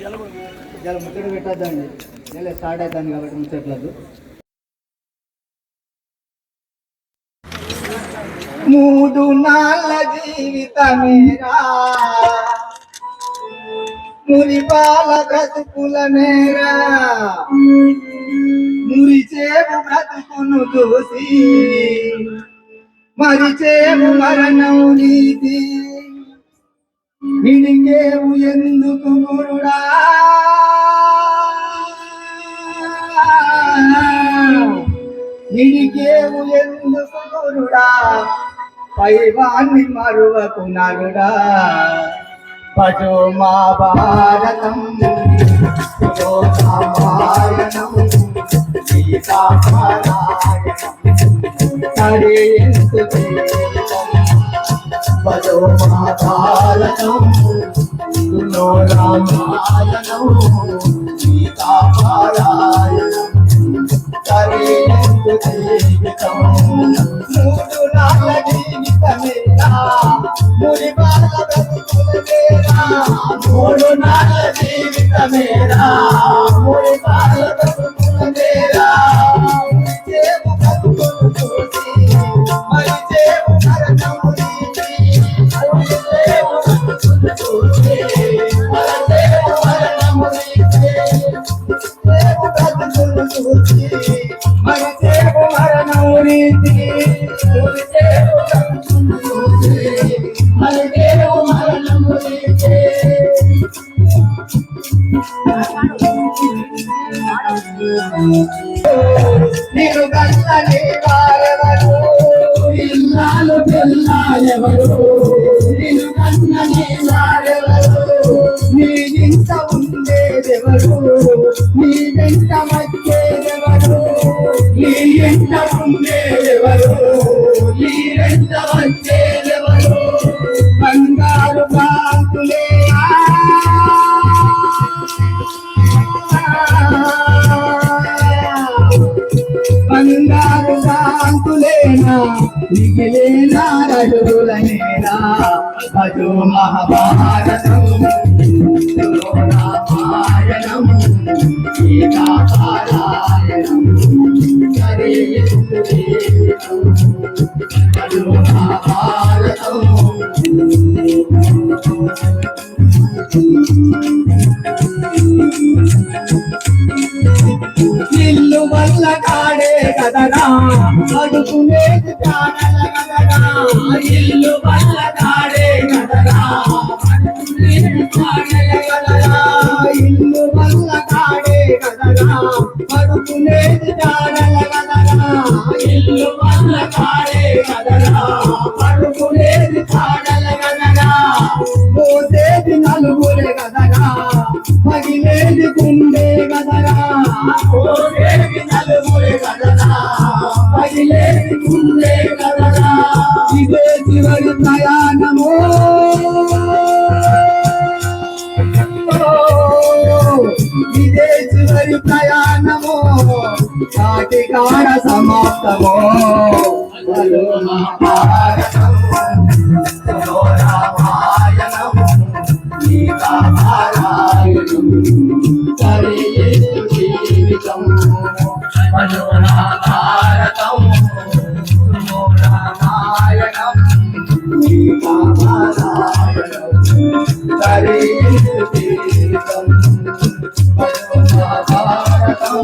ఇలా ముచ్చట పెట్టద్దండి. ఇలా స్టార్ట్ అవుతాను కాబట్టి ముచ్చట్లేదు. మూడు నాళ్ళ జీవితమేరా? మురిపాల బ్రతుకుల మేరా మురి చేపు బ్రతుకును చూసి మరి చేపు మరణం నీతి. విడిగేవు ఎందుకు గురుడా విడిగేవు ఎందుకు గురుడా పైవాన్ని మరువకు నరుడా భజో మా భారతం భజో రామాయణం సీతారాయణం హరే ఎందు భజో మా భారతం రామాయణం సీతారాయణం హరే జీవితం మూడు నాళ్ళ జీవితమేరా మురి బాల బ్రతుకులమేరా మూడు నాళ్ళ జీవితమేరా మురి బాల బ్రతుకులమేరా చేము బ్రతుకులు చూసి మరి చేము మరణము నేను కన్నని వారెవరు ఇల్లాలు పిల్లాలెవరు నేను కన్నని వారెవరు నీ ఇంట ఉండేదెవరు వచ్చేదెవరు బంగారు బంగారు మిగిలేనా రజులనేనా మహాభారతం రామాయణం సీతారాయణం ఇల్లు వల్ల కాడే కదరా? అడుగునేది ప్రాణల కదరా? ఇల్లు వల్ల కాడే కదరా? అడుగునేది ప్రాణల కదరా? ఇల్లు వల్ల కాడే కదరా? అడుగునేది ప్రాణల కదరా? ఇల్లు వల్ల కాడే కదరా? పగిలేది గుండె కదరా పోసేది కదరా పగిలేది గుండె కదరా ఇదే చివరి ప్రయాణము. ఇదే చివరి ప్రయాణము. కాటి కాడ సమాప్తము. హలో మహాభారతం హరే యేసు జీవితం హలో భారతం హలో రామాయణం సీతారాయణం హరే యేసు జీవితం హలో భారతం